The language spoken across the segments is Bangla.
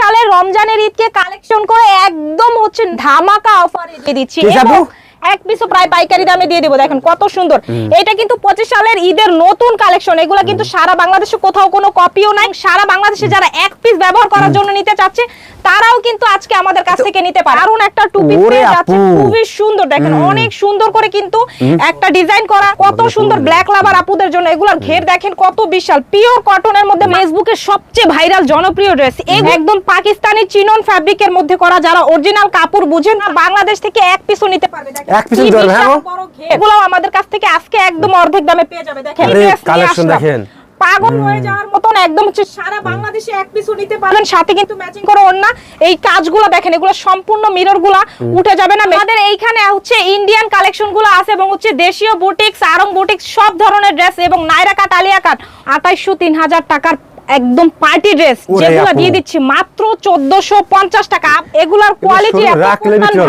সালে রমজানের ঈদকে কালেকশন করে একদম হচ্ছে ধামাকা অফারে দিয়ে দিচ্ছি? এক পিসও প্রায় পাইকারি দামে দিয়ে দেবো দেখেন কত সুন্দর। এটা কিন্তু পঁচিশ সালের ঈদের নতুন কালেকশন এগুলো কিন্তু সারা বাংলাদেশে কোথাও কোনো কপিও নাই। সারা বাংলাদেশে যারা এক পিস ব্যবহার করার জন্য নিতে চাচ্ছে তারাও কিন্তু আজকে আমাদের কাছ থেকে নিতে পারে। কারণ একটা টু পিস পেয়ে যাচ্ছে খুবই সুন্দর দেখেন অনেক সুন্দর করে কিন্তু একটা ডিজাইন করা কত সুন্দর ব্ল্যাক লাভার আপুদের জন্য এগুলোর ঘের দেখেন কত বিশাল। পিওর কটনের মধ্যে ফেসবুকের সবচেয়ে ভাইরাল জনপ্রিয় ড্রেস একদম পাকিস্তানি চিনন ফ্যাব্রিকের মধ্যে করা যারা অরিজিনাল কাপড় বুঝেন বাংলাদেশ থেকে এক পিসও নিতে পারবে এক নিতে পারবে, হ্যাঁ। এগুলো আমাদের কাছ থেকে আজকে একদম অর্ধেক দামে পেয়ে যাবে। দেখেন এই dress নিয়ে collection আসলাম। দেখেন। পাগল হয়ে যাওয়ার মতন একদম হচ্ছে সারা বাংলাদেশে এক পিসও নিতে পারবেন সাথে কিন্তু ম্যাচিং করে ওড়না। এই কাজগুলো দেখেন এগুলো সম্পূর্ণ মিররগুলা উঠে যাবে না। আমাদের এইখানে হচ্ছে ইন্ডিয়ান কালেকশনগুলো আছে এবং হচ্ছে দেশীয় বুটিক্স আরং বুটিক্স সব ধরনের ড্রেস এবং নাইরা কাট আলিয়া কাট তিন হাজার টাকার একদম পার্টি ড্রেস যেগুলো দিয়ে দিচ্ছি মাত্র চোদ্দশো পঞ্চাশ টাকা। এগুলার কোয়ালিটি।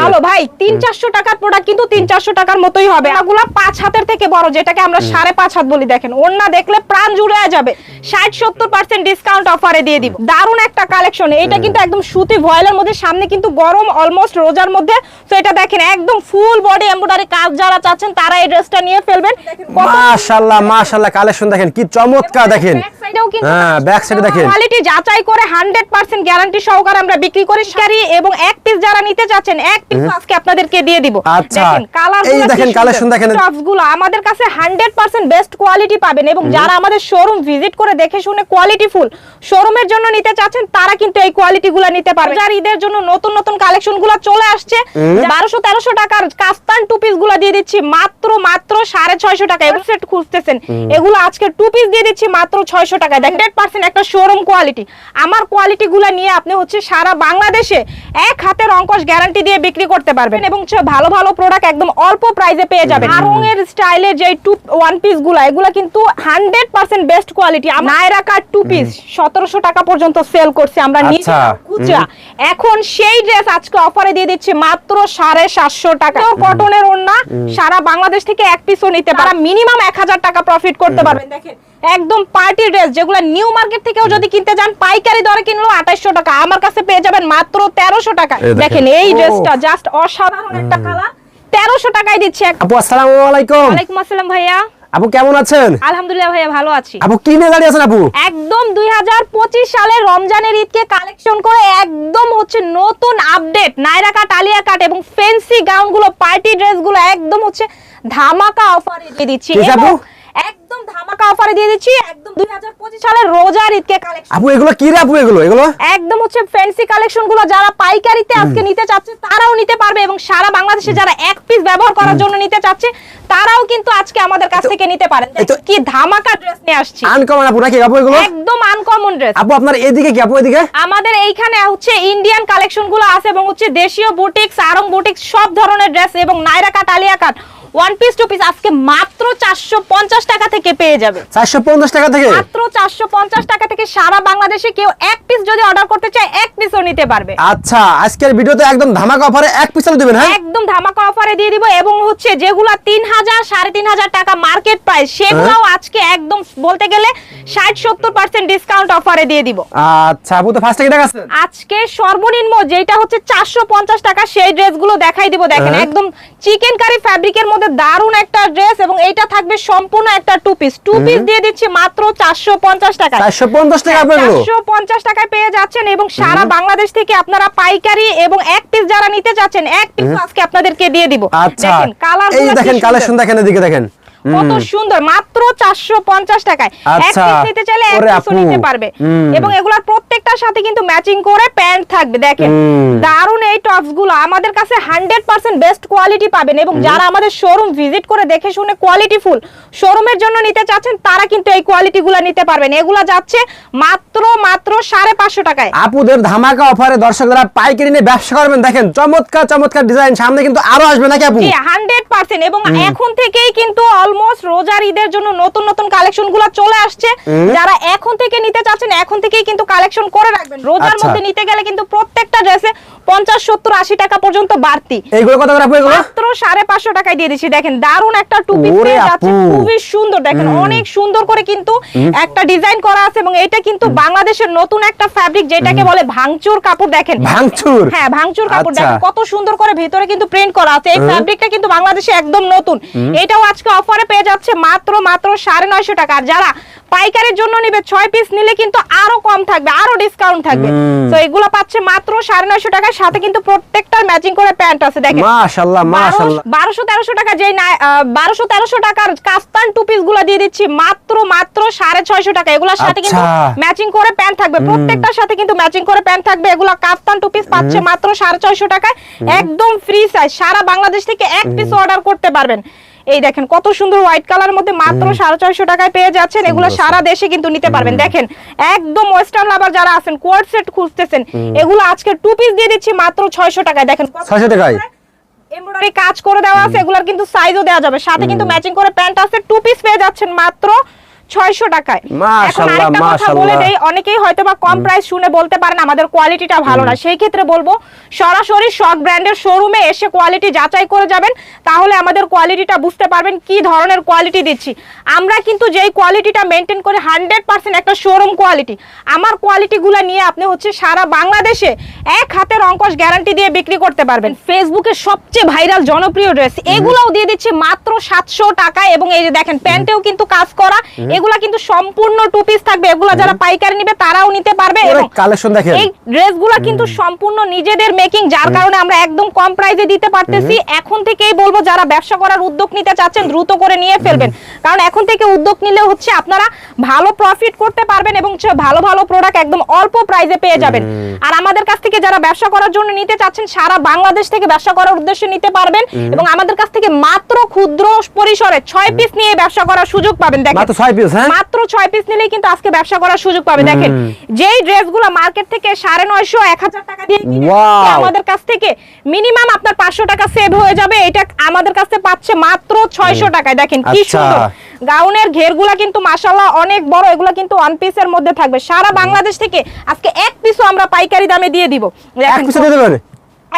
ভালো। ভাই তিন চারশো টাকার প্রোডাক্ট কিন্তু তিন চারশো টাকার মতোই হবে। এগুলা পাঁচ হাতের থেকে বড় যেটাকে আমরা সাড়ে পাঁচ হাত বলি দেখেন। ওন্না দেখলে প্রাণ জুড়ে যাবে। ষাট সত্তর পার্সেন্ট ডিসকাউন্ট অফারে দিয়ে দিব। দারুণ একটা কালেকশন এটা কিন্তু একদম সুতি ভয়েলের মধ্যে সামনে কিন্তু গরম অলমোস্ট রোজার মধ্যে। তো এটা দেখেন একদম ফুল বডি এমব্রয়ডারি কাজ যারা চাচ্ছেন তারা এই ড্রেসটা নিয়ে ফেলবেন। মাশাআল্লাহ মাশাআল্লাহ কালেকশন দেখেন কি চমৎকার দেখেন। হ্যাঁ ব্যাক সাইডে দেখেন। কোয়ালিটি যাচাই করে 100% গ্যারান্টি সহকারে আমরা বিক্রি করি এবং এক পিস যারা নিতে এক পিস আজকে আপনাদেরকে দিয়ে দিব। আচ্ছা। দেখেন কালার এই দেখেন কালেকশন দেখেন। টপসগুলো আমাদের কাছে 100% বেস্ট কোয়ালিটি পাবেন এবং যারা আমাদের শোরুম ভিজিট করে দেখে শুনে কোয়ালিটি ফুল শোরুমের জন্য নিতে চাচ্ছেন তারা কিন্তু এই কোয়ালিটিগুলো নিতে পারবে। যারা ঈদের জন্য নতুন নতুন কালেকশনগুলো চলে আসছে 1200 1300 টাকার কাস্তান টু পিসগুলো দিয়ে দিচ্ছি মাত্র মাত্র 650 টাকা এবং সেট খুঁজতেছেন। এগুলো আজকে টু পিস দিয়ে দিচ্ছি মাত্র 600 টাকা দেখেন 100% পাচ্ছেন একটা শোরুম কোয়ালিটি আমার কোয়ালিটিগুলো নিয়ে আপনি হচ্ছে সারা বাংলাদেশে এক হাতের অঙ্কশ গ্যারান্টি দিয়ে বিক্রি করতে পারবেন এবং ভালো ভালো প্রোডাক্ট একদম অল্প প্রাইসে পেয়ে যাবেন। আরং এর স্টাইলের যে টু ওয়ান পিসগুলো এগুলো কিন্তু hundred percent best quality Naira cut two piece সতেরোশো টাকা পর্যন্ত সেল করছে আমরা নিজে খুচরা। এখন সেই ড্রেস আজকে অফারে দিয়ে দিচ্ছি মাত্র সাড়ে সাতশো টাকা। কটনের ওড়না সারা বাংলাদেশ থেকে এক পিসও নিতে পারা। মিনিমাম এক হাজার টাকা প্রফিট করতে পারবেন। দেখেন একদম পার্টি ড্রেস যেগুলো নিউ মার্কেট থেকেও যদি কিনতে যান পাইকারি দরে কিনলেও আঠাইশশো টাকা। আমার কাছে পেয়ে যাবেন মাত্র তেরোশো টাকা। দেখেন। এই ড্রেসটা জাস্ট অসাধারণ একটা কালার তেরোশো টাকায় দিচ্ছে আপু আসসালামু আলাইকুম। ওয়ালাইকুম আসসালাম ভাইয়া। আপু কেমন আছেন? আলহামদুলিল্লাহ ভাইয়া ভালো আছি। আপু কি নিয়ে দাঁড়িয়ে আছেন আপু? একদম দুই সালের রমজানের ঈদকে কালেকশন করে একদম হচ্ছে নতুন আপডেট নাইরা কাট আলিয়া কাট এবং ফেন্সি গাউনগুলো পার্টি ড্রেসগুলো একদম হচ্ছে ধামাকা অফারে দিয়ে দিচ্ছি? একদম ধামাকা অফারে দিয়ে দিচ্ছি। একদম দুই সালের রোজার ঈদকে কালেকশন আপু এগুলো কি রে আপু এগুলো? এগুলো? একদম হচ্ছে ফ্যান্সি কালেকশনগুলো যারা পাইকারিতে আজকে নিতে চাচ্ছে তারাও নিতে পারবে এবং সারা বাংলাদেশে যারা এক পিস ব্যবহার করার জন্য নিতে চাচ্ছে তারাও কিন্তু আজকে আমাদের কাছ থেকে নিতে পারেন। কি ধামাকা ড্রেস নিয়ে আসছি। আনকমন আপু নাকি আপু এগুলো? একদম আনকমন ড্রেস আপু আপনার এদিকে কি আপু এদিকে? আমাদের এইখানে হচ্ছে ইন্ডিয়ান কালেকশনগুলো আছে এবং হচ্ছে দেশীয় বুটিক্স আরং বুটিক্স সব ধরনের ড্রেস এবং Naira cut Alia cut one piece two piece আজকে মাত্র চারশো পঞ্চাশ টাকা থেকে পেয়ে যাবে। চারশো পঞ্চাশ টাকা থেকে? মাত্র চারশো পঞ্চাশ টাকা থেকে সারা বাংলাদেশে কেউ এক পিস যদি অর্ডার করতে চায় এক পিসও নিতে পারবে। আচ্ছা আজকের ভিডিওতে একদম ধামাকা অফারে এক পিসও দিবেন হ্যাঁ? একদম ধামাকা অফারে দিয়ে দিব এবং হচ্ছে যেগুলা তিন হাজার সাড়ে তিন হাজার টাকা মার্কেট প্রাইস সেগুলোও আজকে একদম বলতে গেলে ষাট সত্তর পার্সেন্ট ডিসকাউন্ট অফারে দিয়ে দিব। আচ্ছা আপু তো ফার্স্ট থেকে দেখাচ্ছেন? আজকে সর্বনিম্ন যেটা হচ্ছে চারশো পঞ্চাশ টাকা সেই ড্রেসগুলো দেখাই দিব দেখেন হ্যাঁ। একদম চিকেন কারি ফ্যাব্রিকের মধ্যে দারুণ একটা ড্রেস এবং এটা থাকবে সম্পূর্ণ একটা টু পিস টু পিস দিয়ে দিচ্ছি মাত্র চারশো পঞ্চাশ টাকা। চারশো পঞ্চাশ টাকা আপু এগুলো চারশো পঞ্চাশ টাকায় পেয়ে যাচ্ছেন এবং সারা বাংলাদেশ থেকে আপনারা পাইকারি এবং এক পিস যারা নিতে চাচ্ছেন এক পিস আজকে আপনাদেরকে দিয়ে দিব। আচ্ছা। দেখেন কালার দেখেন কালেকশন দেখেন এদিকে দেখেন। কত সুন্দর মাত্র চারশো পঞ্চাশ টাকায়। এক আচ্ছা। পিস নিতে চাইলে এক ওরে নিতে পারবে। এবং এগুলার প্রত্যেকটার সাথে কিন্তু ম্যাচিং করে প্যান্ট থাকবে দেখেন। দারুণ এই টপসগুলো আমাদের কাছে হান্ড্রেড পার্সেন্ট বেস্ট কোয়ালিটি পাবেন এবং যারা আমাদের শোরুম ভিজিট করে দেখে শুনে কোয়ালিটি ফুল শোরুমের জন্য নিতে চাচ্ছেন তারা কিন্তু এই কোয়ালিটি গুলা নিতে পারবেন। এগুলা যাচ্ছে মাত্র মাত্র সাড়ে পাঁচশো টাকায়। আপুদের ধামাকা অফারে দর্শকরা পাইকারি নিয়ে ব্যবসা করবেন। দেখেন চমৎকার চমৎকার ডিজাইন সামনে কিন্তু আরও আসবে নাকি আপু? জি হান্ড্রেড পার্সেন্ট এবং এখন থেকেই কিন্তু অলমোস্ট রোজার ঈদের জন্য নতুন নতুন কালেকশনগুলো চলে আসছে। যারা এখন থেকে নিতে চাচ্ছেন এখন থেকেই কিন্তু কালেকশন করে রাখবেন। রোজার আচ্ছা। মধ্যে নিতে গেলে কিন্তু প্রত্যেকটা ড্রেসে পঞ্চাশ সত্তর আশি টাকা পর্যন্ত বাড়তি। এইগুলো কত করে মাত্র সাড়ে পাঁচশো টাকায় দিয়ে দিচ্ছি। দেখেন দারুণ একটা টু পিস ওরে পেয়ে যাচ্ছে খুবই সুন্দর। দেখেন অনেক সুন্দর করে কিন্তু একটা ডিজাইন করা আছে এবং এটা কিন্তু বাংলাদেশের নতুন একটা ফ্যাব্রিক যেটাকে বলে ভাঙচুর কাপড় দেখেন। ভাঙচুর? হ্যাঁ ভাঙচুর কাপড়। আচ্ছা। দেখেন কত সুন্দর করে ভেতরে কিন্তু প্রিন্ট করা আছে। এই ফ্যাব্রিকটা কিন্তু বাংলাদেশে একদম নতুন। এটাও আজকে অফারে পেয়ে যাচ্ছে মাত্র মাত্র সাড়ে নয়শো টাকা। আর যারা পাইকারের জন্য নিবে ছয় পিস নিলে কিন্তু আরও কম থাকবে আরও ডিসকাউন্ট থাকবে। তো এগুলো পাচ্ছে মাত্র সাড়ে নয়শো টাকার সাথে কিন্তু প্রত্যেকটার ম্যাচিং করে প্যান্ট আছে দেখেন। মাশাআল্লাহ মাশাআল্লাহ বারোশো তেরোশো টাকা যেই বারোশো তেরোশো টাকার কাস্তান টু পিসগুলা দিয়ে দিচ্ছি মাত্র মাত্র সাড়ে ছয়শো টাকা। এগুলোর সাথে কিন্তু আচ্ছা। ম্যাচিং করে প্যান্ট থাকবে। প্রত্যেকটার সাথে কিন্তু ম্যাচিং করে প্যান্ট থাকবে। এগুলো কাপ্তান টু পিস পাচ্ছে মাত্র সাড়ে ছয়শো টাকায়। একদম ফ্রি সাইজ সারা বাংলাদেশ থেকে এক পিস অর্ডার করতে পারবেন। এই দেখেন কত সুন্দর হোয়াইট কালার মধ্যে মাত্র সাড়ে ছয়শো টাকায় পেয়ে যাচ্ছেন। এগুলো সারা দেশে কিন্তু নিতে পারবেন। দেখেন একদম ওয়েস্টার্ন লাভার যারা আছেন কোয়ার্ড সেট খুঁজতেছেন। এগুলো আজকে টু পিস দিয়ে দিচ্ছি মাত্র ছয়শো টাকায়। দেখেন ছয়শো 600 টাকায়? এমব্রয়ডারি কাজ করে দেওয়া আছে। এগুলোর কিন্তু সাইজও দেওয়া যাবে। সাথে কিন্তু ম্যাচিং করে প্যান্ট আছে। টু পিস পেয়ে যাচ্ছেন মাত্র ছয়শো টাকায়। এখন আরেকটা কথা বলে দেই অনেকেই হয়তো বা কম প্রাইস শুনে বলতে পারেন আমাদের কোয়ালিটিটা ভালো না। সেই ক্ষেত্রে বলব সরাসরি শর্ট ব্র্যান্ডের শোরুমে এসে কোয়ালিটি যাচাই করে যাবেন তাহলে আমাদের কোয়ালিটিটা বুঝতে পারবেন কি ধরনের কোয়ালিটি দিচ্ছি। আমরা কিন্তু যেই কোয়ালিটিটা মেনটেন করে হান্ড্রেড পার্সেন্ট একটা শোরুম কোয়ালিটি আমার কোয়ালিটিগুলো নিয়ে আপনি হচ্ছে সারা বাংলাদেশে এক হাতের অঙ্কশ গ্যারান্টি দিয়ে বিক্রি করতে পারবেন। ফেসবুকে সবচেয়ে ভাইরাল জনপ্রিয় ড্রেস এগুলাও দিয়ে দিচ্ছি মাত্র সাতশো টাকা এবং এই যে দেখেন প্যান্টেও কিন্তু কাজ করা এগুলা কিন্তু সম্পূর্ণ টু পিস থাকবে। এগুলা যারা পাইকারি নিবে তারাও নিতে পারবে এবং কালেকশন দেখেন। এই ড্রেসগুলো কিন্তু সম্পূর্ণ নিজেদের মেকিং যার কারণে আমরা একদম কম প্রাইসে দিতে পারতেছি। এখন থেকেই বলব যারা ব্যবসা করার উদ্যোগ নিতে চাচ্ছেন দ্রুত করে নিয়ে ফেলবেন। কারণ এখন থেকে উদ্যোগ নিলে হচ্ছে আপনারা ভালো প্রফিট করতে পারবেন এবং ভালো ভালো প্রোডাক্ট একদম অল্প প্রাইসে পেয়ে যাবেন। আর আমাদের কাছ থেকে যারা ব্যবসা করার জন্য নিতে চাচ্ছেন সারা বাংলাদেশ থেকে ব্যবসা করার উদ্দেশ্যে নিতে পারবেন এবং আমাদের কাছ থেকে মাত্র ক্ষুদ্র পরিসরে ছয় পিস নিয়ে ব্যবসা করার সুযোগ পাবেন। দেখেন। মাত্র 6 পিস হ্যাঁ? মাত্র ছয় পিস নিলেই কিন্তু আজকে ব্যবসা করার সুযোগ পাবে। দেখেন যেই ড্রেসগুলো মার্কেট থেকে সাড়ে নয়শো এক হাজার টাকা দিয়ে কিনে আমাদের কাছ থেকে মিনিমাম আপনার পাঁচশো টাকা সেভ হয়ে যাবে। এটা আমাদের কাছে পাচ্ছে মাত্র ছয়শো টাকায়। দেখেন কি আচ্ছা। সুন্দর। গাউনের ঘেরগুলা কিন্তু মাসাল্লাহ অনেক বড় এগুলা কিন্তু ওয়ান পিসের মধ্যে থাকবে। সারা বাংলাদেশ থেকে আজকে এক পিসও আমরা পাইকারি দামে দিয়ে দিব। এক দেখেন পিস দিয়ে দেবেন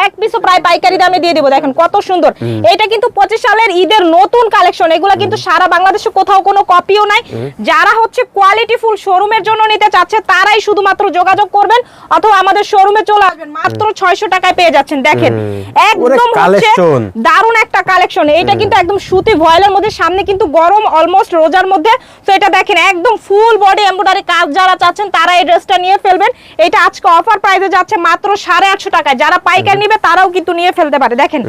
এক পিসও প্রায় পাইকারি দামে দিয়ে দিব দেখেন কত সুন্দর। এটা কিন্তু পঁচিশ সালের ঈদের নতুন কালেকশন এগুলো কিন্তু সারা বাংলাদেশে কোথাও কোনো কপিও নাই। যারা হচ্ছে কোয়ালিটি ফুল শোরুমের জন্য নিতে চাচ্ছে তারাই শুধুমাত্র যোগাযোগ করবেন অথবা আমাদের শোরুমে চলে আসবেন মাত্র ছয়শো টাকায় পেয়ে যাচ্ছেন দেখেন। একদম হচ্ছে দারুণ একটা কালেকশন এটা কিন্তু একদম সুতি ভয়েলের মধ্যে সামনে কিন্তু গরম অলমোস্ট রোজার মধ্যে। তো এটা দেখেন একদম ফুল বডি এমব্রয়ডারি কাজ যারা চাচ্ছেন তারা এই ড্রেসটা নিয়ে ফেলবেন। এটা আজকে অফার প্রাইসে যাচ্ছে মাত্র সাড়ে আটশো টাকায়। যারা পাইকারি নিবে তারাও কিন্তু নিয়ে ফেলতে পারে। দেখেন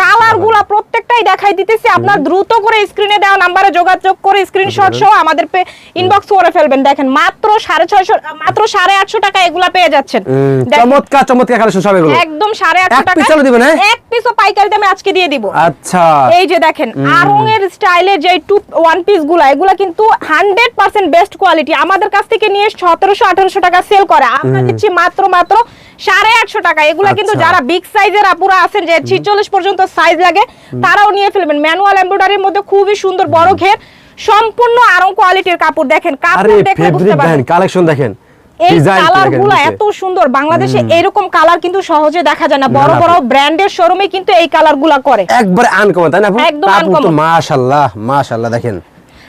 কালারগুলা প্রত্যেকটাই দেখাই দিতেছি। আপনার দ্রুত করে স্ক্রিনে দেওয়া নাম্বারে যোগাযোগ করে স্ক্রিনশট সহ আমাদের ইনবক্স করে ফেলবেন। দেখেন মাত্র সাড়ে ছয়শো মাত্র সাড়ে আটশো টাকা এগুলা পেয়ে যাচ্ছেন। চমৎকার চমৎকার কালেকশন সব এগুলো। একদম সাড়ে আটশো এক টাকা দিবেন, হ্যাঁ? এক পিসও পাইকারি দামে আজকে দিয়ে দিব। আচ্ছা। এই যে দেখেন আরং এর স্টাইলে যে টু ওয়ান পিসগুলা এগুলা কিন্তু হান্ড্রেড পার্সেন্ট বেস্ট কোয়ালিটি আমাদের কাছ থেকে নিয়ে সতেরোশো আঠারোশো টাকা সেল করে। আমরা দিচ্ছি মাত্র মাত্র সাড়ে আটশো টাকা। এগুলা কিন্তু আচ্ছা। যারা বিগ সাইজের আপুরা আছেন যে ছিচল্লিশ পর্যন্ত সাইজ লাগে তারাও নিয়ে ফেলবেন। ম্যানুয়াল এমব্রয়ডারির মধ্যে খুবই সুন্দর বড় ঘের সম্পূর্ণ আরং কোয়ালিটির কাপড় দেখেন। কাপড় দেখলে বুঝতে পারবেন। কালেকশন দেখেন। এই ডিজাইন কালারগুলো এত সুন্দর। বাংলাদেশে এরকম কালার কিন্তু সহজে দেখা যায় না। বড় বড় ব্র্যান্ডের শোরুমে কিন্তু এই কালারগুলা করে। একবারে আনকমন তাই না একদম তারপর তো uncommon। মাশাআল্লাহ মাশাআল্লাহ দেখেন।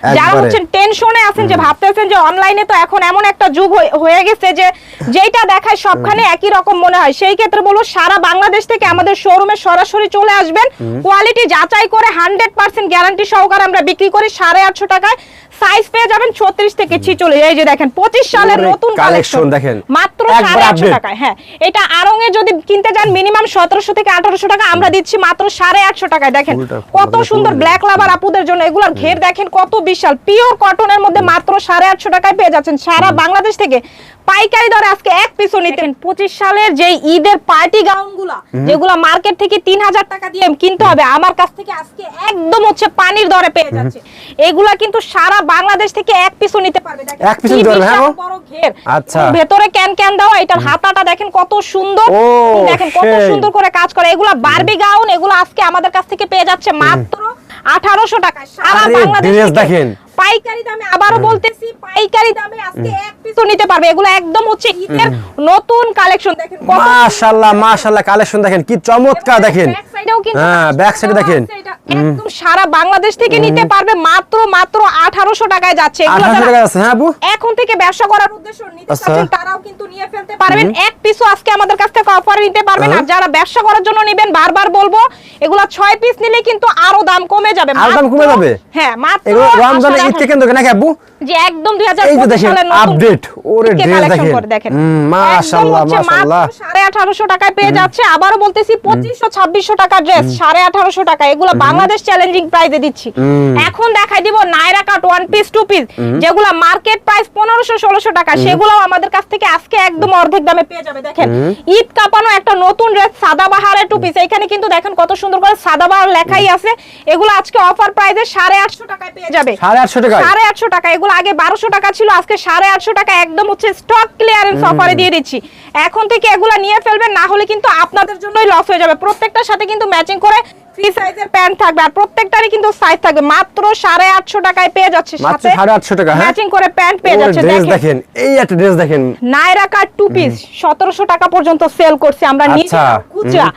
যারা হচ্ছেন টেনশনে আছেন যে ভাবতেছেন যে অনলাইনে তো এখন এমন একটা যুগ হয়ে- হয়ে গেছে যে যেটা দেখায় সবখানে একই রকম মনে হয়। সেই ক্ষেত্রে বলব সারা বাংলাদেশ থেকে আমাদের শোরুমে সরাসরি চলে আসবেন। কোয়ালিটি যাচাই করে হান্ড্রেড পার্সেন্ট গ্যারান্টি সহকারে আমরা বিক্রি করি সাড়ে আটশো টাকায়। সাইজ পেয়ে যাবেন ছত্রিশ থেকে ছিচল্লিশ। এই যে দেখেন পঁচিশ সালের নতুন কালেকশন দেখেন। মাত্র একবার সাড়ে আটশো update। টাকায় হ্যাঁ। এটা আরং এ যদি কিনতে যান মিনিমাম সতেরোশো থেকে আঠারোশো টাকা আমরা দিচ্ছি মাত্র সাড়ে আটশো টাকায়। দেখেন কত সুন্দর ব্ল্যাক লাভার আপুদের জন্য এগুলোর ঘের দেখেন কত বিশাল। পিওর কটনের মধ্যে মাত্র সাড়ে আটশো টাকায় পেয়ে যাচ্ছেন। সারা বাংলাদেশ থেকে পাইকারি দরে আজকে এক পিসও নিতেন পঁচিশ সালের যে ঈদের পার্টি গাউনগুলা যেগুলো মার্কেট থেকে তিন হাজার টাকা দিয়ে কিনতে হবে আমার কাছ থেকে আজকে একদম হচ্ছে পানির দরে পেয়ে যাচ্ছে। এগুলা কিন্তু সারা বাংলাদেশ থেকে এক পিসও নিতে পারবে দেখেন। এক কি নিতে পারবে, হ্যাঁ বড় ঘের। আচ্ছা। ভেতরে ক্যান ক্যান দেওয়া এটার হাতাটা দেখেন কত সুন্দর। দেখেন কত সুন্দর করে কাজ করে। এগুলা বারবি গাউন এগুলো আজকে আমাদের কাছ থেকে পেয়ে যাচ্ছে মাত্র আঠারোশো টাকায়। সারা বাংলাদেশ দেখেন। পাইকারি দামে আবারও বলতেছি পাইকারি দামে আজকে এক পিসও নিতে পারবে। এগুলো একদম হচ্ছে ঈদের নতুন কালেকশন দেখেন মাশাআল্লাহ মাশাআল্লাহ কালেকশন দেখেন কি চমৎকার দেখেন। ব্যাক সাইডেও কিন্তু হ্যাঁ ব্যাক সাইডে দেখেন। একদম সারা বাংলাদেশ থেকে নিতে পারবে মাত্র মাত্র 1800 টাকায় যাচ্ছে। আঠারোশো টাকা আছে হ্যাঁ আপু। এখন থেকে ব্যবসা করার উদ্দেশ্য নিতে আচ্ছা। চাচ্ছেন তারাও কিন্তু নিয়ে ফেলতে পারবেন। এক পিসও আজকে আমাদের কাছ থেকে অফার নিতে পারবেন। আর হ্যাঁ। যারা ব্যবসা করার জন্য নেবেন বারবার বলব এগুলা 6 পিস নিলে কিন্তু আরও দাম কমে যাবে। আরও দাম কমে যাবে? হ্যাঁ মাত্র রমজানের 1800 ঈদকে কেন্দ্র নাকি আপু? যে একদম এই 2025 সালের update, ওরে collection দেখেন। মাশাআল্লাহ, মাশাআল্লাহ। মাত্র সাড়ে আঠারোশো টাকায় পেয়ে যাচ্ছে। আবারও বলতেছি পঁচিশশো ছাব্বিশশো টাকা ড্রেস সাড়ে আঠারোশো টাকা। এগুলো বাংলাদেশ চ্যালেঞ্জিং প্রাইসে দিচ্ছি। এখন দেখাই দিব Naira cut one piece two piece যেগুলো মার্কেট প্রাইস পনেরোশো ষোলোশো টাকা সেগুলো আমাদের কাছ থেকে আজকে একদম অর্ধেক দামে পেয়ে যাবে। দেখেন ঈদ কাপানো একটা নতুন ড্রেস সাদা বাহারের টু পিস এখানে কিন্তু দেখেন কত সুন্দর করে সাদা বাহার লেখাই আছে। এগুলো আজকে অফার প্রাইসে সাড়ে আটশো টাকায় পেয়ে যাবে। সাড়ে আটশো টাকায়? টাকা। এগুলো আগে বারোশো টাকা ছিল আজকে সাড়ে আটশো টাকা একদম হচ্ছে স্টক ক্লিয়ারেন্স অফারে দিয়ে দিচ্ছি। এখন থেকে এগুলা নিয়ে ফেলবেন না হলে কিন্তু আপনাদের জন্যই লস হয়ে যাবে। প্রত্যেকটার সাথে কিন্তু ম্যাচিং করে ফ্রি সাইজের প্যান্ট থাকবে আর প্রত্যেকটারই কিন্তু সাইজ থাকবে। মাত্র সাড়ে আটশো টাকায় পেয়ে যাচ্ছে সাথে সাড়ে আটশো টাকা ম্যাচিং করে প্যান্ট পেয়ে যাচ্ছে ড্রেস দেখেন। দেখেন এই একটা ড্রেস দেখেন। নায়রা কাট টু পিস সতেরোশো টাকা পর্যন্ত সেল করছি আমরা নিজে খুচরা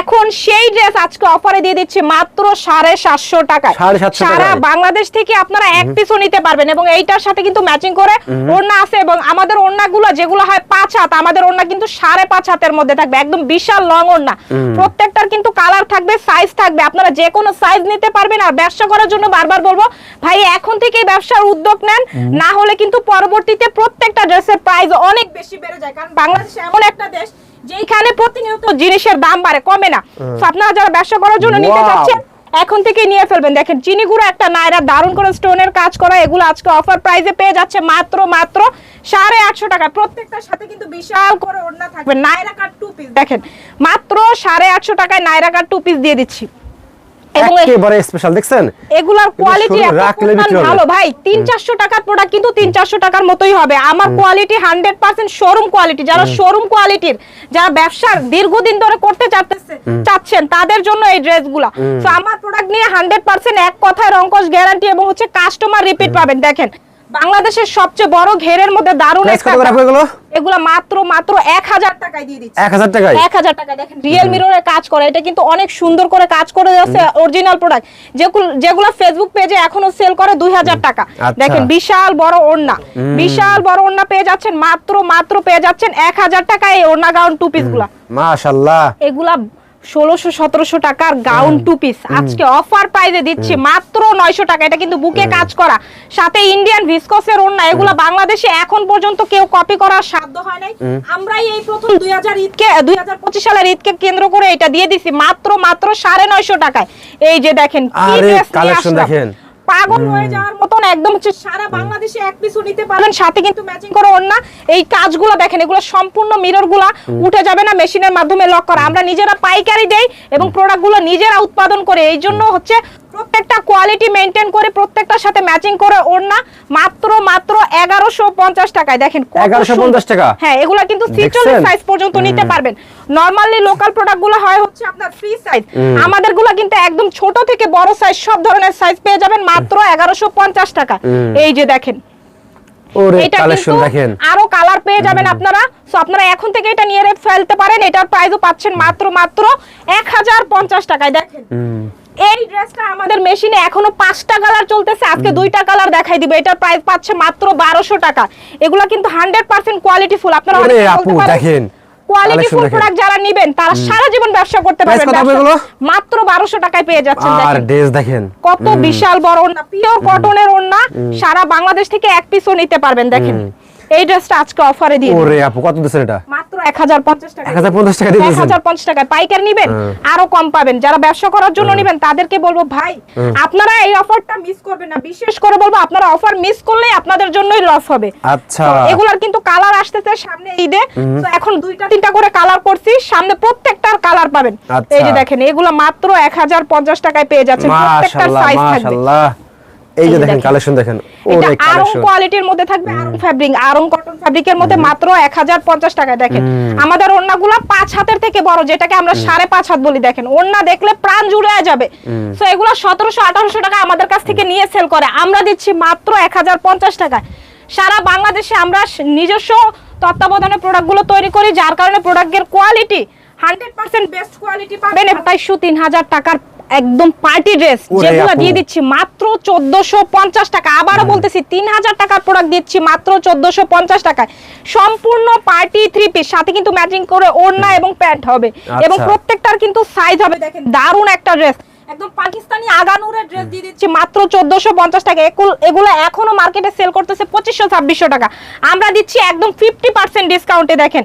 এখন সেই ড্রেস আজকে অফারে দিয়ে দিচ্ছি মাত্র সাড়ে সাতশো টাকায়। 750 সারা বাংলাদেশ থেকে আপনারা এক পিসও নিতে পারবেন এবং এইটার সাথে কিন্তু ম্যাচিং করে ওড়না আছে এবং আমাদের ওড়নাগুলো যেগুলো হয় পাঁচ হাত আমাদের ওড়না কিন্তু সাড়ে পাঁচ হাতের মধ্যে থাকবে একদম বিশাল লং ওড়না। প্রত্যেকটার কিন্তু কালার থাকবে সাইজ থাকবে। আপনারা যে কোনো সাইজ নিতে পারবেন আর ব্যবসা করার জন্য বারবার বলব ভাই এখন থেকে ব্যবসার উদ্যোগ নেন। না হলে কিন্তু পরবর্তীতে প্রত্যেকটা ড্রেসের প্রাইস অনেক বেশি বেড়ে যায়। কারণ বাংলাদেশ এমন একটা দেশ যেখানে প্রতিনিয়ত জিনিসের দাম বাড়ে কমে না। তো আপনারা যারা ব্যবসা করার জন্য নিতে যাচ্ছেন চাচ্ছেন এখন থেকে নিয়ে ফেলবেন। দেখেন চিনি গুঁড়ো একটা নায়রা দারুণ করে স্টোনের কাজ করা এগুলো আজকে অফার প্রাইসে পেয়ে যাচ্ছে মাত্র মাত্র সাড়ে আটশো টাকা। প্রত্যেকটার সাথে কিন্তু বিশাল করে ওড়না থাকবে। নায়রা কাট টু পিস দেখেন মাত্র সাড়ে আটশো টাকায় নায়রা কাট টু পিস দিয়ে দিচ্ছি। একেবারে স্পেশাল দেখছেন? এগুলার কোয়ালিটি। ভালো। ভাই তিন চারশো টাকার প্রোডাক্ট কিন্তু তিন চারশো টাকার মতোই হবে। আমার quality hundred percent showroom quality যারা শোরুম কোয়ালিটির যারা ব্যবসার দীর্ঘদিন ধরে করতে চাচ্ছে চাচ্ছেন তাদের জন্য এই ড্রেসগুলো তো আমার প্রোডাক্ট নিয়ে হান্ড্রেড পার্সেন্ট এক কথায় রঙ্কশ গ্যারান্টি এবং হচ্ছে কাস্টমার রিপিট পাবেন। দেখেন বাংলাদেশের সবচেয়ে বড় ঘেরের মধ্যে দারুণ আপু এগুলো? মাত্র মাত্র এক হাজার টাকায় দিয়ে দিচ্ছি। এক হাজার টাকায়? এক হাজার টাকা দেখেন রিয়েল মিররের কাজ করে। এটা কিন্তু অনেক সুন্দর করে কাজ করে যাচ্ছে অরিজিনাল প্রোডাক্ট যেগুলো যেগুলো ফেসবুক পেজে এখনও সেল করে দুই হাজার টাকা। আচ্ছা। দেখেন বিশাল বড় ওড়না। বিশাল বড় ওড়না পেয়ে যাচ্ছেন মাত্র মাত্র পেয়ে যাচ্ছেন এক হাজার টাকা এই ওড়না গাউন টু পিসগুলা মাশাআল্লাহ। এগুলা ষোলোশো সতেরোশো টাকার গাউন টু পিস আজকে অফার প্রাইজে দিচ্ছি মাত্র নয়শো টাকা। এটা কিন্তু বুকে কাজ করা। সাথে ইন্ডিয়ান ভিসকসের ওড়না এগুলা বাংলাদেশে এখন পর্যন্ত কেউ কপি করার সাধ্য হয় নাই। আমরাই এই প্রথম দুই হাজার ঈদকে দুই হাজার পঁচিশ সালের ঈদকে কেন্দ্র করে এটা দিয়ে দিছি মাত্র মাত্র সাড়ে নয়শো টাকায়। এই যে দেখেন কি dress নিয়ে আসলাম। পাগল হয়ে যাওয়ার মতন একদম হচ্ছে সারা বাংলাদেশে এক পিসও নিতে পারবেন সাথে কিন্তু ম্যাচিং করে ওড়না এই কাজগুলো দেখেন এগুলো সম্পূর্ণ মিররগুলা উঠে যাবে না মেশিনের মাধ্যমে লক করা। আমরা নিজেরা পাইকারি দেই এবং প্রোডাক্টগুলো নিজেরা উৎপাদন করে। এই জন্য হচ্ছে প্রত্যেকটা কোয়ালিটি মেনটেন করে প্রত্যেকটার সাথে ম্যাচিং করে ওড়না মাত্র মাত্র এগারোশো পঞ্চাশ টাকায়। দেখেন কত 1150 টাকা? হ্যাঁ এগুলো কিন্তু দেখছেন? সাইজ পর্যন্ত নিতে পারবেন। নরমালি লোকাল প্রোডাক্টগুলো হয় হচ্ছে আপনার ফ্রি সাইজ আমাদেরগুলো কিন্তু একদম ছোট থেকে বড় সাইজ সব ধরনের সাইজ পেয়ে যাবেন মাত্র এগারোশো পঞ্চাশ টাকা। এই যে দেখেন। এটা কিন্তু আরও কালার পেয়ে যাবেন আপনারা। সো আপনারা এখন থেকে এটা নিয়ে ফেলতে পারেন। এটার প্রাইসও পাচ্ছেন মাত্র মাত্র এক হাজার পঞ্চাশ টাকায়। দেখেন। এই ড্রেসটা আমাদের মেশিনে এখনও পাঁচটা কালার চলতেছে। আজকে দুইটা কালার দেখাই দিবে। এটার প্রাইস পাচ্ছে মাত্র বারোশো টাকা। এগুলা কিন্তু হান্ড্রেড পার্সেন্ট কোয়ালিটি ফুল আপনারা দেখেন। কোয়ালিটি ফুল প্রোডাক্ট যারা নিবেন তারা সারা জীবন ব্যবসা করতে পারবেন। মাত্র বারোশো টাকায় পেয়ে যাচ্ছেন আর ড্রেস দেখেন। কত বিশাল বড় ওড়না পিওর কটনের ওড়না। সারা বাংলাদেশ থেকে এক পিসও নিতে পারবেন দেখেন। এই ড্রেসটা আজকে অফারে দিয়ে ওরে আপু কত এটা? 1050 পাইকার নিবেন আরও কম পাবেন। যারা ব্যবসা করার জন্য নিবেন তাদেরকে বলব ভাই আপনারা এই অফারটা মিস করবেন না। বিশেষ করে বলব আপনারা অফার মিস করলে আপনাদের জন্যই লস হবে। আচ্ছা। এগুলার কিন্তু কালার আসতেছে সামনে ঈদে। তো এখন দুইটা তিনটা করে কালার করছি। সামনে প্রত্যেকটার কালার পাবেন। আচ্ছা। এই যে দেখেন এগুলা মাত্র এক হাজার পঞ্চাশ টাকায় পেয়ে যাচ্ছেন। প্রত্যেকটার সাইজ থাকবে। এই যে দেখেন কালেকশন দেখেন। আরং কালেকশন কোয়ালিটির মধ্যে থাকবে আরং ফ্যাব্রিক আরং কটন ফ্যাব্রিকের মধ্যে মাত্র এক হাজার পঞ্চাশ টাকায় দেখেন। আমাদের ওড়নাগুলো পাঁচ হাতের থেকে বড় যেটাকে আমরা সাড়ে পাঁচ হাত বলি দেখেন। ওড়না দেখলে প্রাণ জুড়ে যাবে। তো এগুলো সতেরোশো আঠারোশো টাকা আমাদের কাছ থেকে নিয়ে সেল করে। আমরা দিচ্ছি মাত্র এক হাজার পঞ্চাশ টাকায়। সারা বাংলাদেশে আমরা নিজস্ব তত্ত্বাবধানে প্রোডাক্টগুলো তৈরি করি যার কারণে প্রোডাক্টের quality hundred percent best quality পাবেন। আঠাইশশো তিন হাজার টাকার একদম পার্টি ড্রেস যেগুলো দিয়ে দিচ্ছি মাত্র চোদ্দশো পঞ্চাশ টাকা। আবারও বলতেছি তিন হাজার টাকার প্রোডাক্ট দিচ্ছি মাত্র চোদ্দশো পঞ্চাশ টাকায়। সম্পূর্ণ পার্টি থ্রি পিস সাথে কিন্তু ম্যাচিং করে ওড়না এবং প্যান্ট হবে। এবং আচ্ছা। প্রত্যেকটার কিন্তু সাইজ হবে। দেখেন দারুণ একটা ড্রেস একদম পাকিস্তানি আগানুরের ড্রেস দিয়ে দিচ্ছে মাত্র চোদ্দশো পঞ্চাশ টাকা। এগুলো- এখনও মার্কেটে সেল করতেছে পঁচিশশো ছাব্বিশশো টাকা। আমরা দিচ্ছি একদম ফিফটি পার্সেন্ট ডিসকাউন্টে দেখেন।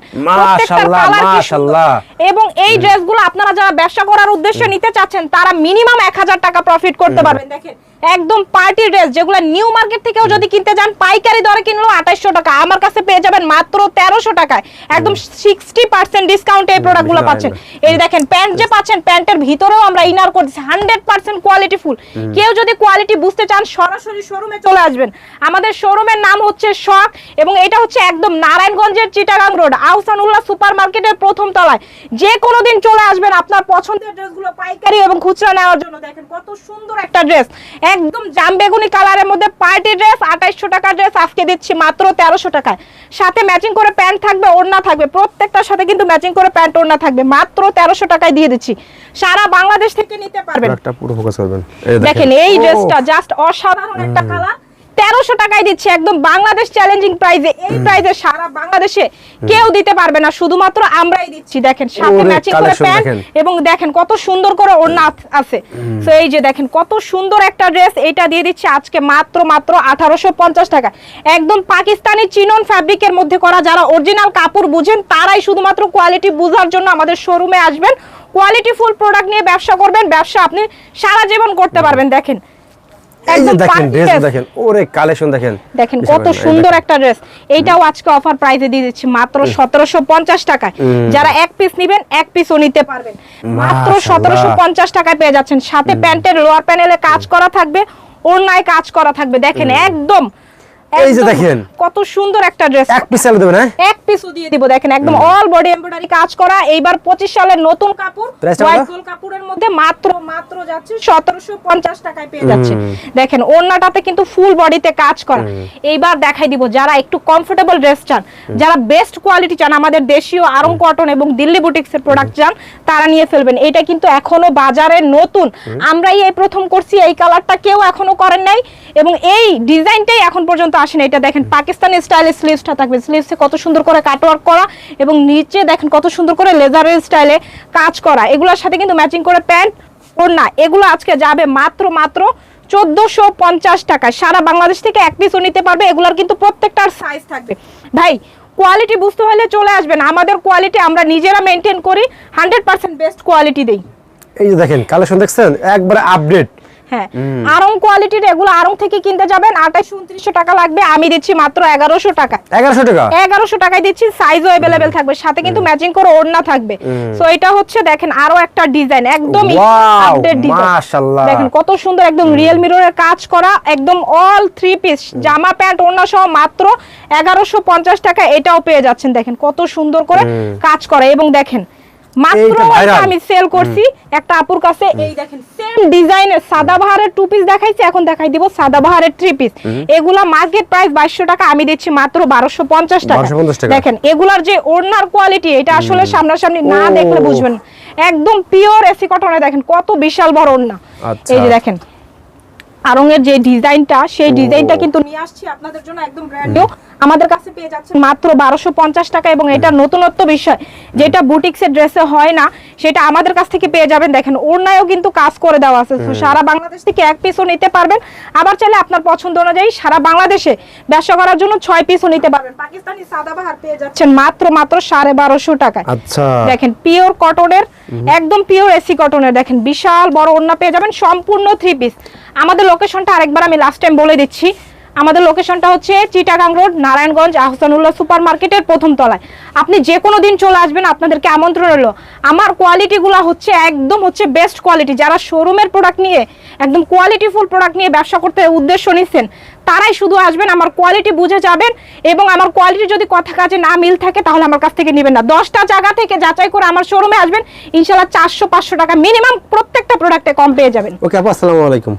এবং এই ড্রেসগুলো আপনারা যারা ব্যবসা করার উদ্দেশ্যে নিতে চাচ্ছেন তারা মিনিমাম এক হাজার টাকা প্রফিট করতে পারবেন। দেখেন একদম পার্টি ড্রেস যেগুলো নিউ মার্কেট থেকেও যদি কিনতে যান পাইকারি দরে কিনলেও আঠাইশশো টাকা। আমার কাছে পেয়ে যাবেন মাত্র তেরোশো টাকায়। একদম সিক্সটি পার্সেন্ট ডিসকাউন্টে এই প্রোডাক্টগুলো। পাচ্ছেন। এই দেখেন প্যান্ট যে পাচ্ছেন প্যান্টের ভিতরেও আমরা ইনার করছি হান্ড্রেড পার্সেন্ট কোয়ালিটি ফুল কেউ যদি কোয়ালিটি বুঝতে চান সরাসরি শোরুমে চলে আসবেন। আমাদের শোরুমের নাম হচ্ছে শখ এবং এটা হচ্ছে একদম নারায়ণগঞ্জের চিটাগাং রোড আহসানুল্লাহ সুপার মার্কেটের প্রথম তলায়। যে কোনো দিন চলে আসবেন আপনার পছন্দের ড্রেসগুলো পাইকারি এবং খুচরা নেওয়ার জন্য। দেখেন কত সুন্দর একটা ড্রেস একদম জাম বেগুনি কালারের মধ্যে পার্টি ড্রেস আঠাইশশো টাকার ড্রেস আজকে দিচ্ছি মাত্র তেরোশো টাকায়। সাথে ম্যাচিং করে প্যান্ট থাকবে ওড়না থাকবে। প্রত্যেকটার সাথে কিন্তু ম্যাচিং করে প্যান্ট ওড়না থাকবে। মাত্র তেরোশো টাকায় দিয়ে দিচ্ছি। সারা বাংলাদেশ থেকে নিতে পারবেন। দেখেন। এই ড্রেসটা জাস্ট অসাধারণ একটা কালার তেরোশো টাকায় দিচ্ছে একদম বাংলাদেশ চ্যালেঞ্জিং প্রাইজে এই প্রাইজে সারা বাংলাদেশে কেউ দিতে পারবে না শুধুমাত্র আমরাই দিচ্ছি। দেখেন সাথে ম্যাচিং করে প্যান্ট এবং দেখেন কত সুন্দর করে ওড়না আছ- আছে তো এই যে দেখেন কত সুন্দর একটা ড্রেস এটা দিয়ে দিচ্ছে আজকে মাত্র মাত্র আঠারোশো পঞ্চাশ টাকা। একদম পাকিস্তানি চিনন ফ্যাব্রিকের মধ্যে করা যারা অরিজিনাল কাপড় বুঝেন তারাই শুধুমাত্র কোয়ালিটি বোঝার জন্য আমাদের শোরুমে আসবেন। কোয়ালিটি ফুল প্রোডাক্ট নিয়ে ব্যবসা করবেন ব্যবসা আপনি সারা জীবন করতে পারবেন দেখেন। এই যে দেখেন ড্রেস। দেখেন ওরে কালেকশন দেখেন। দেখেন কত সুন্দর একটা ড্রেস। এইটাও আজকে অফার প্রাইসে দিয়ে দিচ্ছি মাত্র সতেরোশো পঞ্চাশ টাকায়। যারা এক পিস নিবেন এক পিসও নিতে পারবেন। মাত্র মাশাআল্লাহ। সতেরোশো পঞ্চাশ টাকায় পেয়ে যাচ্ছেন। সাথে প্যান্টের লোয়ার প্যানেলে কাজ করা থাকবে ওড়নায় কাজ করা থাকবে। দেখেন একদম এই যে দেখেন। কত সুন্দর একটা ড্রেস এক পিস দেবেন হ্যাঁ? এক পিসও দিয়ে দিব দেখেন একদম অল বডি এমব্রয়ডারি কাজ করা। এইবার পঁচিশ সালের নতুন কাপড় হোয়াইট গোল কাপড়ের মধ্যে মাত্র মাত্র যাচ্ছে সতেরোশো পঞ্চাশ টাকায় পেয়ে যাচ্ছে। দেখেন ওড়নাটাতে কিন্তু ফুল বডিতে কাজ করা। এইবার দেখাই দিব যারা একটু কমফোর্টেবল ড্রেস চান যারা বেস্ট কোয়ালিটি চান আমাদের দেশীয় আরং কটন এবং দিল্লি বুটিক্স এর প্রোডাক্ট চান তারা নিয়ে ফেলবেন। এটা কিন্তু এখনও বাজারে নতুন। আমরাই এই প্রথম করছি এই কালারটা কেউ এখনও করেন নাই। এবং এই ডিজাইনটাই এখন পর্যন্ত আসেনি এটা দেখেন পাকিস্তানি স্টাইলে স্লিভসটা থাকবে। স্লিভসে কত সুন্দর করে কাটওয়ার্ক করা এবং নিচে দেখেন কত সুন্দর করে লেজারের স্টাইলে কাজ করা। এগুলোর সাথে কিন্তু ম্যাচিং করে প্যান্ট ওড়না এগুলো আজকে যাবে মাত্র মাত্র চোদ্দশো পঞ্চাশ টাকায় সারা বাংলাদেশ থেকে এক পিসও নিতে পারবে। এগুলোর কিন্তু প্রত্যেকটার সাইজ থাকবে। ভাই কোয়ালিটি বুঝতে হলে চলে আসবেন। আমাদের কোয়ালিটি আমরা নিজেরা মেনটেন করি। হান্ড্রেড পার্সেন্ট বেস্ট কোয়ালিটি দেই। এই যে দেখেন কালেকশন দেখছেন? একবারে আপডেট হ্যাঁ। আরং কোয়ালিটির এগুলো আরং থেকে কিনতে যাবেন। আঠাশ উনত্রিশশো টাকা লাগবে। আমি দিচ্ছি মাত্র এগারোশো টাকা। এগারোশো টাকা? এগারোশো টাকায় দিচ্ছি। সাইজও অ্যাভেলেবেল থাকবে। সাথে কিন্তু ম্যাচিং করে ওড়না থাকবে। সো এটা হচ্ছে দেখেন আরও একটা ডিজাইন একদম আপডেট ডিজাইন দেখেন কত সুন্দর একদম রিয়েল মিররের কাজ করা একদম অল থ্রি পিস জামা প্যান্ট ওড়না সহ মাত্র এগারোশো পঞ্চাশ টাকা। এটাও পেয়ে যাচ্ছেন। দেখেন কত সুন্দর করে কাজ করা। এবং দেখেন মাত্র এইটা viral। এটা আমি সেল করছি একটা আপুর কাছে এই দেখেন সেম ডিজাইনের সাদা টু পিস দেখাইছি এখন দেখাই দিব থ্রি পিস এগুলা মার্কেট প্রাইস টাকা আমি দিচ্ছি মাত্র বারোশো পঞ্চাশ টাকা 1250 টাকা। দেখেন এগুলার যে ওড়নার কোয়ালিটি এটা আসলে সামনাসামনি না দেখলে বুঝবেন। একদম পিওর এসি কটনে দেখেন কত বিশাল বড় ওড়না আচ্ছা। এই যে দেখেন আরঙের যে ডিজাইনটা সেই ডিজাইনটা কিন্তু নিয়ে আসছি আপনাদের জন্য একদম ব্র্যান্ড নিউ আমাদের কাছে পেয়ে যাচ্ছেন মাত্র বারোশো পঞ্চাশ টাকা এবং এটা নতুনত্ব বিষয়। যেটা বুটিক্সের ড্রেসে হয় না সেটা আমাদের কাছ থেকে পেয়ে যাবেন। দেখেন ওড়নায়ও কিন্তু কাজ করে দেওয়া আছে। সারা বাংলাদেশ থেকে এক পিসও নিতে পারবেন। আবার চাইলে আপনার পছন্দ অনুযায়ী সারা বাংলাদেশে ব্যবসা করার জন্য ছয় পিসও নিতে পারবেন। পাকিস্তানি সাদাবাহার পেয়ে যাচ্ছেন মাত্র মাত্র সাড়ে বারোশো টাকায়। আচ্ছা। দেখেন পিওর কটনের একদম পিওর এসি কটনের দেখেন বিশাল বড় ওড়না পেয়ে যাবেন। সম্পূর্ণ থ্রি পিস আমাদের লোকেশনটা আরেকবার আমি লাস্ট টাইম বলে দিচ্ছি। আমাদের লোকেশনটা হচ্ছে চিটাগাং রোড, নারায়ণগঞ্জ, আহসানুল্লাহ সুপার মার্কেটের প্রথম তলায়। আপনি যে কোনো দিন চলে আসবেন, আপনাদেরকে আমন্ত্রণ রইল আমার কোয়ালিটিগুলো হচ্ছে একদম হচ্ছে বেস্ট কোয়ালিটি যারা শোরুমের প্রোডাক্ট নিয়ে, একদম কোয়ালিটিফুল প্রোডাক্ট নিয়ে ব্যবসা করতে উদ্দেশ্য নিচ্ছেন, তারাই শুধু আসবেন, আমার কোয়ালিটি বুঝে যাবেন এবং আমার কোয়ালিটি যদি কথা কাজে না মিল থাকে, তাহলে আমার কাছ থেকে নেবেন না। দশটা জায়গা থেকে যাচাই করে আমার শোরুমে আসবেন ইনশাল্লাহ চারশো পাঁচশো টাকা মিনিমাম প্রত্যেকটা প্রোডাক্টে কম পেয়ে যাবেন। ওকে আপু, আসসালামু আলাইকুম।